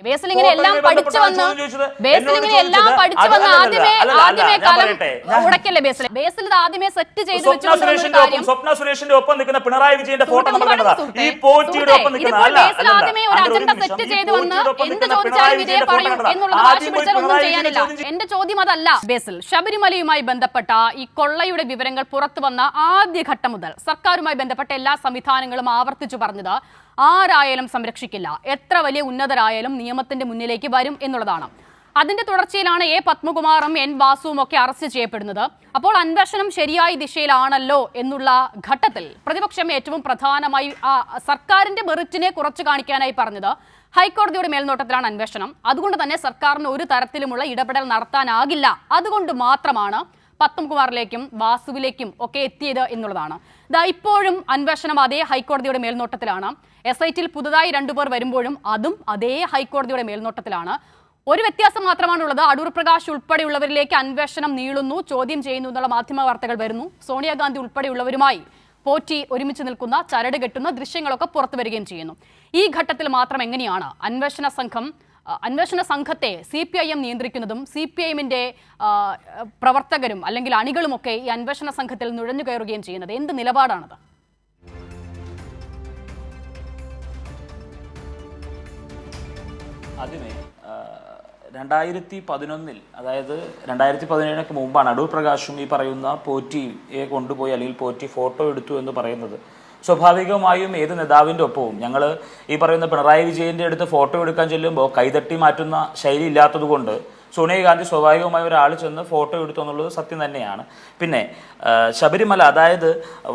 ബേസിൽ ഇങ്ങനെ എല്ലാം ഫോട്ടോയുമായി പഠിച്ചു വന്ന് ബേസിൽ ഇങ്ങനെ എല്ലാം ചോദിച്ചത് പഠിച്ചു വന്ന് ആദ്യമേ ആദ്യമേ കാലം പറയട്ടെ, ഞാൻ- ഉടക്കല്ലേ ബേസിൽ ബേസിൽ ഇത് ആദ്യമേ സെറ്റ് ചെയ്ത് സ്വപ്ന ഒരു കാര്യം. സ്വപ്ന സുരേഷിന്റെ ഒപ്പം നിൽക്കുന്ന പിണറായി വിജയന്റെ ഫോട്ടോ ഈ പോറ്റിയുടെ ഒപ്പം നിൽക്കുന്ന ഇതിപ്പോൾ അല്ല ആദ്യമേ ഒരു അജണ്ട സെറ്റ് ചെയ്ത് വന്ന് എന്ത് ചോദിച്ചാലും വിജയ പറയൂ. എന്നുള്ളത് വാശി ആദ്യം പിടിച്ചാൽ ഒന്നും ചെയ്യാനില്ല. എന്റെ ചോദ്യം അതല്ല. ബേസിൽ ശബരിമലയുമായി ബന്ധപ്പെട്ട ഈ കൊള്ളയുടെ വിവരങ്ങൾ പുറത്തു വന്ന ആദ്യ ഘട്ടം മുതൽ സർക്കാരുമായി ബന്ധപ്പെട്ട എല്ലാ സംവിധാനങ്ങളും ആവർത്തിച്ചു പറഞ്ഞത് ആരായാലും സംരക്ഷിക്കില്ല. എത്ര വലിയ ഉന്നതരായാലും നിയമത്തിന്റെ മുന്നിലേക്ക് വരും എന്നുള്ളതാണ്. അതിന്റെ തുടർച്ചയിലാണ് എ. പത്മകുമാറും എൻ. വാസുവും ഒക്കെ അറസ്റ്റ് ചെയ്യപ്പെടുന്നത്. അപ്പോൾ അന്വേഷണം ശരിയായ ദിശയിലാണല്ലോ എന്നുള്ള ഘട്ടത്തിൽ പ്രതിപക്ഷം ഏറ്റവും പ്രധാനമായി ആ, സർക്കാരിന്റെ മെറിറ്റിനെ കുറച്ച് കാണിക്കാനായി പറഞ്ഞത് ഹൈക്കോടതിയുടെ മേൽനോട്ടത്തിലാണ് അന്വേഷണം. അതുകൊണ്ട് തന്നെ സർക്കാരിന് ഒരു തരത്തിലുമുള്ള ഇടപെടൽ നടത്താനാകില്ല. അതുകൊണ്ട് മാത്രമാണ് പത്മകുമാറിലേക്കും വാസുവിലേക്കും ഒക്കെ എത്തിയത് എന്നുള്ളതാണ്. ഇതാ ഇപ്പോഴും അന്വേഷണം അതേ ഹൈക്കോടതിയുടെ മേൽനോട്ടത്തിലാണ്. എസ് ഐ ടിയിൽ പുതുതായി രണ്ടുപേർ വരുമ്പോഴും അതും അതേ ഹൈക്കോടതിയുടെ മേൽനോട്ടത്തിലാണ്. ഒരു വ്യത്യാസം മാത്രമാണുള്ളത്. അടൂർ പ്രകാശ് ഉൾപ്പെടെയുള്ളവരിലേക്ക് അന്വേഷണം നീളുന്നു ചോദ്യം ചെയ്യുന്നു എന്നുള്ള മാധ്യമ വാർത്തകൾ വരുന്നു. സോണിയാഗാന്ധി ഉൾപ്പെടെയുള്ളവരുമായി പോറ്റി ഒരുമിച്ച് നിൽക്കുന്ന ചരട് കെട്ടുന്ന ദൃശ്യങ്ങളൊക്കെ പുറത്തു വരികയും ചെയ്യുന്നു. ഈ ഘട്ടത്തിൽ മാത്രം എങ്ങനെയാണ് അന്വേഷണ സംഘം അന്വേഷണ സംഘത്തെ സി പി ഐ എം നിയന്ത്രിക്കുന്നതും സി പി ഐ എമ്മിന്റെ പ്രവർത്തകരും അല്ലെങ്കിൽ അണികളുമൊക്കെ ഈ അന്വേഷണ സംഘത്തിൽ നുഴഞ്ഞു കയറുകയും ചെയ്യുന്നത്. എന്ത് നിലപാടാണത്? ആദ്യമേ രണ്ടായിരത്തി പതിനൊന്നിൽ അതായത് രണ്ടായിരത്തി പതിനേഴിനൊക്കെ മുമ്പാണ് അടൂർ പ്രകാശും ഈ പറയുന്ന പോറ്റിയെ കൊണ്ടുപോയി അല്ലെങ്കിൽ പോറ്റി ഫോട്ടോ എടുത്തു എന്ന് പറയുന്നത്. സ്വാഭാവികമായും ഏത് നേതാവിന്റെ ഒപ്പവും. ഞങ്ങൾ ഈ പറയുന്ന പിണറായി വിജയന്റെ അടുത്ത് ഫോട്ടോ എടുക്കാൻ ചെല്ലുമ്പോൾ കൈതട്ടി മാറ്റുന്ന ശൈലി ഇല്ലാത്തതുകൊണ്ട് സോണിയാഗാന്ധി സ്വാഭാവികമായി ഒരാൾ ചെന്ന് ഫോട്ടോ എടുത്തു എന്നുള്ളത് സത്യം തന്നെയാണ്. പിന്നെ ശബരിമല അതായത്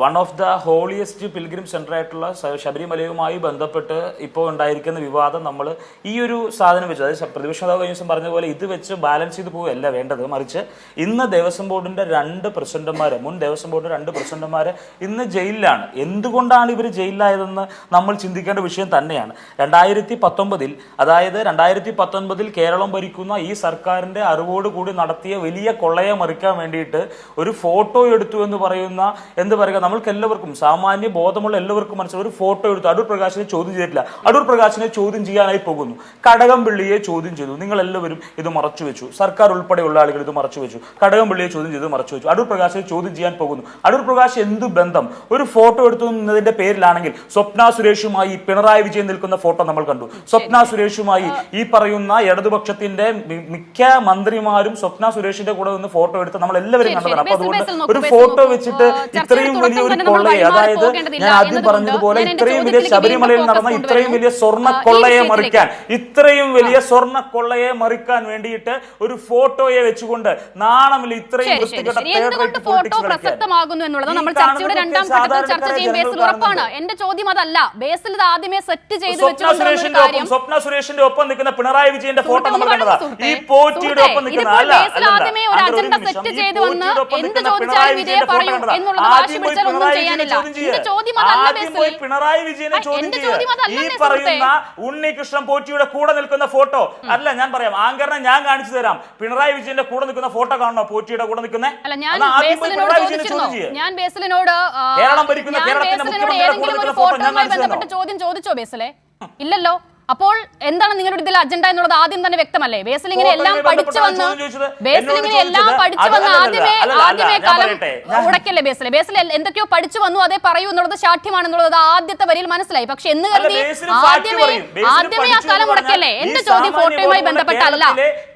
one of the holiest pilgrim centre ആയിട്ടുള്ള ശബരിമലയുമായി ബന്ധപ്പെട്ട് ഇപ്പോൾ ഉണ്ടായിരിക്കുന്ന വിവാദം നമ്മൾ ഈ ഒരു സാധനം വെച്ച് അതായത് പ്രതിപക്ഷ നേതാവ് കഴിഞ്ഞ ദിവസം പറഞ്ഞതുപോലെ ഇത് വെച്ച് ബാലൻസ് ചെയ്ത് പോവുകയല്ല വേണ്ടത്. മറിച്ച് ഇന്ന് ദേവസ്വം ബോർഡിന്റെ രണ്ട് പ്രസിഡന്റുമാർ മുൻ ദേവസ്വം ബോർഡിന്റെ രണ്ട് പ്രസിഡന്റുമാർ ഇന്ന് ജയിലിലാണ്. എന്തുകൊണ്ടാണ് ഇവർ ജയിലിലായതെന്ന് നമ്മൾ ചിന്തിക്കേണ്ട വിഷയം തന്നെയാണ്. രണ്ടായിരത്തി പത്തൊമ്പതിൽ അതായത് രണ്ടായിരത്തി പത്തൊൻപതിൽ കേരളം ഭരിക്കുന്ന ഈ സർക്കാരിന്റെ അറിവോട് കൂടി നടത്തിയ വലിയ കൊള്ളയെ മറിക്കാൻ വേണ്ടിയിട്ട് ഒരു ഫോട്ടോ എടുത്തു എന്ന് പറയുന്ന എന്ത് പറയുക നമ്മൾക്ക് എല്ലാവർക്കും സാമാന്യ ബോധമുള്ള എല്ലാവർക്കും മനസ്സിലായി ഒരു ഫോട്ടോ എടുത്തു അടൂർ പ്രകാശിനെ ചോദ്യം ചെയ്തിട്ടില്ല. അടൂർ പ്രകാശിനെ ചോദ്യം ചെയ്യാനായി പോകുന്നു. കടകംപള്ളിയെ ചോദ്യം ചെയ്തു. നിങ്ങൾ എല്ലാവരും ഇത് മറച്ചു വെച്ചു. സർക്കാർ ഉൾപ്പെടെയുള്ള ആളുകൾ ഇത് മറച്ചു വെച്ചു. കടകംപള്ളിയെ ചോദ്യം ചെയ്ത് മറച്ചു വെച്ചു. അടൂർ പ്രകാശിനെ ചോദ്യം ചെയ്യാൻ പോകുന്നു. അടൂർ പ്രകാശ് എന്ത് ബന്ധം? ഒരു ഫോട്ടോ എടുത്തു എന്നതിന്റെ പേരിലാണെങ്കിൽ സ്വപ്ന സുരേഷുമായി പിണറായി വിജയൻ നിൽക്കുന്ന ഫോട്ടോ നമ്മൾ കണ്ടു. സ്വപ്ന സുരേഷുമായി ഈ പറയുന്ന ഇടതുപക്ഷത്തിന്റെ മിക്ക മന്ത്രിമാരും സ്വപ്ന സുരേഷിന്റെ കൂടെ നിന്ന് ഫോട്ടോ എടുത്ത് നമ്മൾ എല്ലാവരും കണ്ടതാണ്. അപ്പൊ അതുകൊണ്ട് ഒരു ഫോട്ടോ വെച്ചിട്ട് ഇത്രയും വലിയ ഒരു കൊള്ളയെ അതായത് ഞാൻ ആദ്യം പറഞ്ഞതുപോലെ ഇത്രയും വലിയ ശബരിമലയിൽ നടന്ന ഇത്രയും വലിയ. സ്വർണ കൊള്ളയെ മറിക്കാൻ ഇത്രയും വലിയ സ്വർണ കൊള്ളയെ മറിക്കാൻ വേണ്ടിയിട്ട് ഒരു ഫോട്ടോയെ വെച്ചുകൊണ്ട് നാണമില്ല ഇത്രയും വൃത്തികെട്ട എന്തുകൊണ്ട് ഫോട്ടോ politics പ്രസക്തമാകുന്നു എന്നുള്ളത്? നമ്മൾ ചർച്ചയുടെ രണ്ടാം ഘട്ടത്തിൽ ചർച്ച സാധാരണക്കാരായ ചെയ്യും ബേസിൽ ഉറപ്പാണ്. എന്റെ ചോദ്യം അതല്ല. ബേസിൽ ഇത് ആദ്യമേ സെറ്റ് ചെയ്ത് സ്വപ്ന സുരേഷിന്റെ ഒപ്പം സ്വപ്ന സുരേഷിന്റെ ഒപ്പം നിൽക്കുന്ന പിണറായി വിജയന്റെ ഫോട്ടോ നമ്മൾ കണ്ടതാ. ഈ ഒപ്പം നിൽക്കുന്ന അല്ല പിണറായി ആദ്യം പോയി വിജയനെ ചോദ്യം ചെയ്യുക. ഈ. പറയുന്ന ഉണ്ണികൃഷ്ണൻ പോറ്റിയുടെ കൂടെ നിൽക്കുന്ന ഫോട്ടോ. അല്ല ഞാൻ പറയാം. ആങ്കറിനെ ഞാൻ കാണിച്ചു തരാം. പിണറായി വിജയന്റെ കൂടെ നിൽക്കുന്ന ഫോട്ടോ കാണണോ പോറ്റിയുടെ കൂടെ നിൽക്കുന്നത് ഞാൻ ബേസിലിനോട് കേരളം ഭരിക്കുന്ന കേരളത്തിന്റെ മുഖ്യമന്ത്രിയുടെ കൂടെ ഒരു നിൽക്കുന്ന ഫോട്ടോ ഞാൻ കാണിച്ചു ചോദ്യം ചോദിച്ചോ ബേസിലെ? ഇല്ലല്ലോ. അപ്പോൾ എന്താണ് നിങ്ങളുടെ ഇതിൽ അജണ്ട എന്നുള്ളത് ആദ്യം തന്നെ വ്യക്തമല്ലേ? ബേസിൽ എല്ലാം പഠിച്ചു വന്ന് ഇങ്ങനെ എല്ലാം പഠിച്ചു വന്ന് ആദ്യമേ ആദ്യമേ കാലം ഉടക്കല്ലേ ബേസിലെ ബേസിൽ എന്തൊക്കെയോ പഠിച്ചു വന്നു അതേ പറയൂ എന്നുള്ളത് ശാഠ്യമാണെന്നുള്ളത് ആദ്യത്തെ വരിയിൽ മനസ്സിലായി. പക്ഷെ എന്ന് കരുതി ആദ്യമേ. ആദ്യമേ ആ കാലം ഉടക്കല്ലേ എന്റെ ചോദ്യം ഫോട്ടോയുമായി ബന്ധപ്പെട്ടല്ല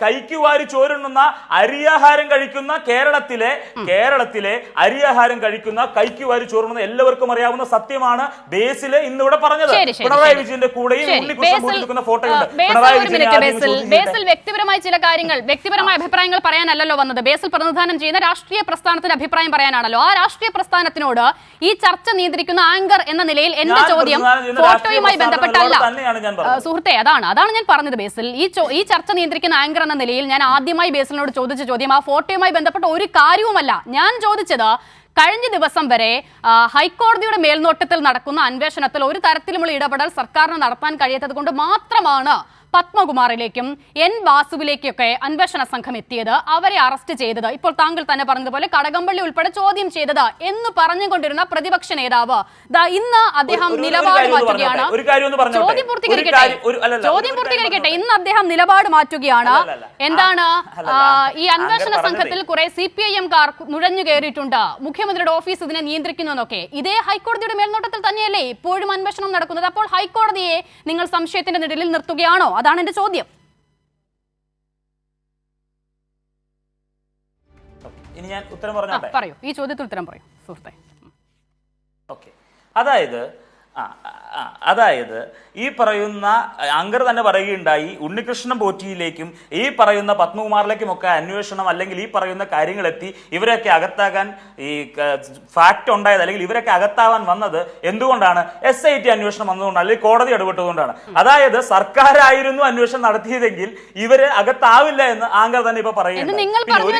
കൈക്ക് വാരി ചോരുണ്ണുന്ന അരിയാഹാരം കഴിക്കുന്ന കേരളത്തിലെ കേരളത്തിലെ അരിയാഹാരം കഴിക്കുന്ന കൈക്ക് വാരി ചോരുണ്ണുന്ന എല്ലാവർക്കും അറിയാവുന്ന സത്യമാണ് ബേസിലെ ഇന്നിവിടെ പറഞ്ഞത്. പിണറായി വിജയന്റെ കൂടെയും ബേസിൽ. വ്യക്തിപരമായ ചില കാര്യങ്ങൾ വ്യക്തിപരമായ അഭിപ്രായങ്ങൾ പറയാനല്ലല്ലോ വന്നത്. ബേസിൽ പ്രതിനിധാനം ചെയ്യുന്ന രാഷ്ട്രീയ പ്രസ്ഥാനത്തിന്റെ അഭിപ്രായം പറയാനാണല്ലോ. ആ രാഷ്ട്രീയ പ്രസ്ഥാനത്തിനോട് ഈ ചർച്ച നിയന്ത്രിക്കുന്ന ആങ്കർ എന്ന നിലയിൽ എന്റെ ചോദ്യം ഫോട്ടോയുമായി ബന്ധപ്പെട്ടല്ല സുഹൃത്തെ അതാണ് അതാണ് ഞാൻ പറഞ്ഞത് ബേസിൽ. ഈ ഈ ചർച്ച നിയന്ത്രിക്കുന്ന ആങ്കർ എന്ന നിലയിൽ ഞാൻ ആദ്യമായി ബേസിലിനോട് ചോദിച്ച ചോദ്യം ആ ഫോട്ടോയുമായി ബന്ധപ്പെട്ട ഒരു കാര്യവുമല്ല. ഞാൻ ചോദിച്ചത് കഴിഞ്ഞ ദിവസം വരെ ഹൈക്കോടതിയുടെ മേൽനോട്ടത്തിൽ നടക്കുന്ന അന്വേഷണത്തിൽ ഒരു തരത്തിലുമുള്ള ഇടപെടൽ സർക്കാരിന് നടത്താൻ കഴിയാത്തത് കൊണ്ട് മാത്രമാണ് പത്മകുമാറിലേക്കും എൻ വാസുവിലേക്കൊക്കെ അന്വേഷണ സംഘം എത്തിയത് അവരെ അറസ്റ്റ് ചെയ്തത്. ഇപ്പോൾ താങ്കൾ തന്നെ പറഞ്ഞതുപോലെ കടകംപള്ളി ഉൾപ്പെടെ ചോദ്യം ചെയ്തത് എന്ന് പറഞ്ഞുകൊണ്ടിരുന്ന പ്രതിപക്ഷ നേതാവ്. ഇന്ന് അദ്ദേഹം നിലപാട് മാറ്റുകയാണ്. ചോദ്യം പൂർത്തീകരിക്കട്ടെ? ചോദ്യം പൂർത്തീകരിക്കട്ടെ? ഇന്ന് അദ്ദേഹം നിലപാട് മാറ്റുകയാണ്. എന്താണ് ഈ അന്വേഷണ സംഘത്തിൽ. കുറെ സി പി ഐ എം കാർ നുഴഞ്ഞു കയറിയിട്ടുണ്ട്. മുഖ്യമന്ത്രിയുടെ ഓഫീസ് ഇതിനെ നിയന്ത്രിക്കുന്നു എന്നൊക്കെ. ഇതേ ഹൈക്കോടതിയുടെ മേൽനോട്ടത്തിൽ തന്നെയല്ലേ ഇപ്പോഴും അന്വേഷണം നടക്കുന്നത്? അപ്പോൾ ഹൈക്കോടതിയെ നിങ്ങൾ സംശയത്തിന്റെ നിഴലിൽ നിർത്തുകയാണോ? അതാണ് എന്റെ ചോദ്യം. ഇനി ഞാൻ ഉത്തരം പറഞ്ഞു പറയൂ. ഈ ചോദ്യത്തിൽ ഉത്തരം പറയൂ സുഹൃത്തെ. ഓക്കെ. അതായത് അതായത് ഈ പറയുന്ന അങ്കർ തന്നെ പറയുകയുണ്ടായി ഉണ്ണികൃഷ്ണൻ പോറ്റിയിലേക്കും ഈ പറയുന്ന പത്മകുമാറിലേക്കും ഒക്കെ അന്വേഷണം അല്ലെങ്കിൽ ഈ പറയുന്ന കാര്യങ്ങളെത്തി ഇവരൊക്കെ അകത്താകാൻ ഈ ഫാക്റ്റ് ഉണ്ടായത് അല്ലെങ്കിൽ ഇവരൊക്കെ അകത്താവാൻ വന്നത് എന്തുകൊണ്ടാണ്? എസ് ഐ ടി അന്വേഷണം വന്നതുകൊണ്ടാണ് അല്ലെങ്കിൽ കോടതി ഇടപെട്ടതുകൊണ്ടാണ്. അതായത് സർക്കാരായിരുന്നു അന്വേഷണം നടത്തിയതെങ്കിൽ ഇവർ അകത്താവില്ല എന്ന് ആങ്കർ തന്നെ ഇപ്പൊ പറയുന്നു പറയുന്നത്